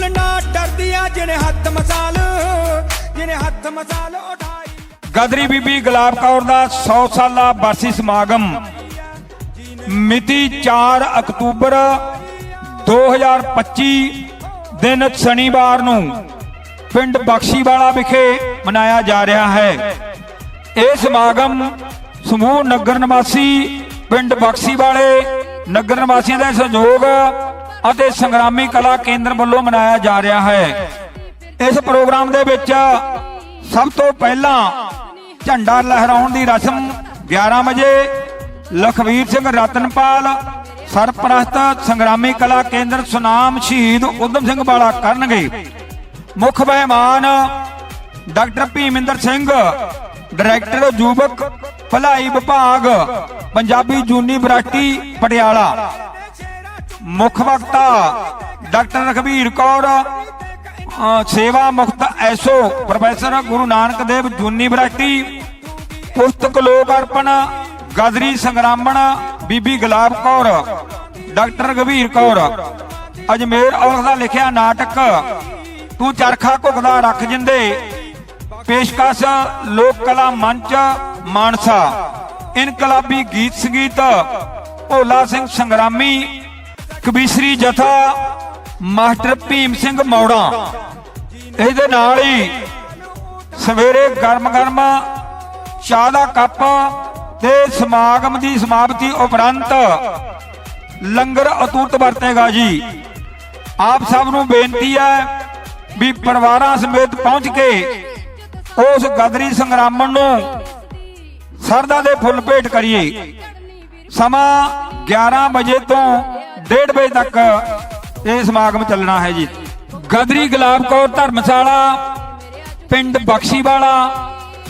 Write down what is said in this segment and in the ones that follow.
ਜਿਹਨੇ ਹੱਥ ਮਸਾਲ, ਜਿਹਨੇ ਹੱਥ ਮਸਾਲ ਉਠਾਈ ਗਦਰੀ ਬੀਬੀ ਗੁਲਾਬ ਕੌਰ ਦਾ 100 ਸਾਲਾ ਬਰਸੀ ਸਮਾਗਮ। ਮਿਤੀ 4 ਅਕਤੂਬਰ 2025 ਦਿਨ ਸ਼ਨੀਵਾਰ ਨੂੰ ਪਿੰਡ ਬਖਸ਼ੀਵਾਲਾ ਵਿਖੇ ਮਨਾਇਆ ਜਾ ਰਿਹਾ ਹੈ। ਇਹ ਸਮਾਗਮ ਸਮੂਹ ਨਗਰ ਨਿਵਾਸੀ ਪਿੰਡ ਬਖਸ਼ੀ ਵਾਲੇ ਨਗਰ ਨਿਵਾਸੀਆਂ ਦੇ ਸਹਿਯੋਗ ਅਤੇ ਸੰਗਰਾਮੀ ਕਲਾ ਕੇਂਦਰ ਵੱਲੋਂ ਮਨਾਇਆ ਜਾ ਰਿਹਾ ਹੈ। ਇਸ ਪ੍ਰੋਗਰਾਮ ਦੇ ਵਿੱਚ ਸਭ ਤੋਂ ਪਹਿਲਾਂ ਝੰਡਾ ਲਹਿਰਾਉਣ ਦੀ ਰਸਮ 11 ਵਜੇ ਲਖਵੀਰ ਸਿੰਘ ਰਤਨਪਾਲ, ਸਰਪ੍ਰਸਤ ਸੰਗਰਾਮੀ ਕਲਾ ਕੇਂਦਰ ਸੁਨਾਮ ਸ਼ਹੀਦ ਉਦਮ ਸਿੰਘ ਵਾਲਾ ਕਰਨਗੇ। ਮੁੱਖ ਮਹਿਮਾਨ ਡਾਕਟਰ ਭੀਮਿੰਦਰ ਸਿੰਘ, ਡਾਇਰੈਕਟਰ ਯੁਵਕ ਭਲਾਈ ਵਿਭਾਗ, ਪੰਜਾਬੀ ਯੂਨੀਵਰਸਿਟੀ ਪਟਿਆਲਾ। ਮੁੱਖ ਵਕਤਾ ਡਾਕਟਰ ਰਖਬੀਰ ਕੌਰ ਸੇਵਾ ਮੁਕਤ ਐਸੋ ਪ੍ਰੋਫੈਸਰ ਗੁਰੂ ਨਾਨਕ ਦੇਵ ਯੂਨੀਵਰਸਿਟੀ, ਪੁਸਤਕ ਲੋਕ ਅਰਪਣ ਗਦਰੀ ਸੰਗਰਾਮਣ, ਬੀਬੀ ਗੁਲਾਬ ਕੌਰ, ਡਾਕਟਰ ਗਭੀਰ ਕੌਰ। ਅਜਮੇਰ ਔਰਤ ਦਾ ਲਿਖਿਆ ਨਾਟਕ, ਤੂੰ ਚਰਖਾ ਘੁਕਦਾ ਰੱਖ ਜਿੰਦੇ। ਪੇਸ਼ਕਸ਼, ਲੋਕ ਕਲਾ ਮੰਚ, ਮਾਨਸਾ। ਇਨਕਲਾਬੀ ਗੀਤ ਸੰਗੀਤ, ਭੋਲਾ ਸਿੰਘ ਸੰਗਰਾਮੀ ਕਬੀਸਰੀ ਜਥਾ ਮਾਸਟਰ ਭੀਮ ਸਿੰਘ ਮੌੜਾ। ਇਹਦੇ ਨਾਲ ਹੀ ਸਵੇਰੇ ਗਰਮ-ਗਰਮ ਚਾਹ ਦਾ ਕੱਪ ਤੇ ਸਮਾਗਮ ਦੀ ਸਮਾਪਤੀ ਉਪਰੰਤ ਲੰਗਰ ਅਤੁੱਟ ਵਰਤੇਗਾ ਜੀ। ਆਪ ਸਭ ਨੂੰ ਬੇਨਤੀ ਹੈ ਵੀ ਪਰਿਵਾਰਾਂ ਸਮੇਤ ਪਹੁੰਚ ਕੇ ਉਸ ਗਦਰੀ ਸੰਗਰਾਮਣ ਨੂੰ ਸਰਦਾ ਦੇ ਫੁੱਲ ਭੇਟ ਕਰੀਏ। ਸਮਾਂ 11 ਵਜੇ ਤੋਂ 1:30 ਵਜੇ ਤੱਕ ਇਹ ਸਮਾਗਮ ਚੱਲਣਾ ਹੈ ਜੀ। ਗਦਰੀ ਗੁਲਾਬ ਕੌਰ ਧਰਮਸ਼ਾਲਾ, ਪਿੰਡ ਬਖਸ਼ੀਵਾਲਾ,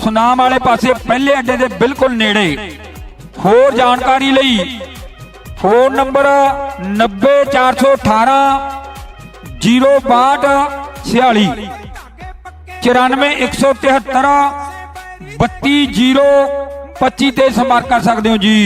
ਸੁਨਾਮ ਵਾਲੇ ਪਾਸੇ ਪਹਿਲੇ ਅੱਡੇ ਦੇ ਬਿਲਕੁਲ ਨੇੜੇ। ਹੋਰ ਜਾਣਕਾਰੀ ਲਈ ਫੋਨ ਨੰਬਰ 90418 062 46 94173 32025 ਤੇ ਸੰਪਰਕ ਕਰ ਸਕਦੇ ਹੋ ਜੀ।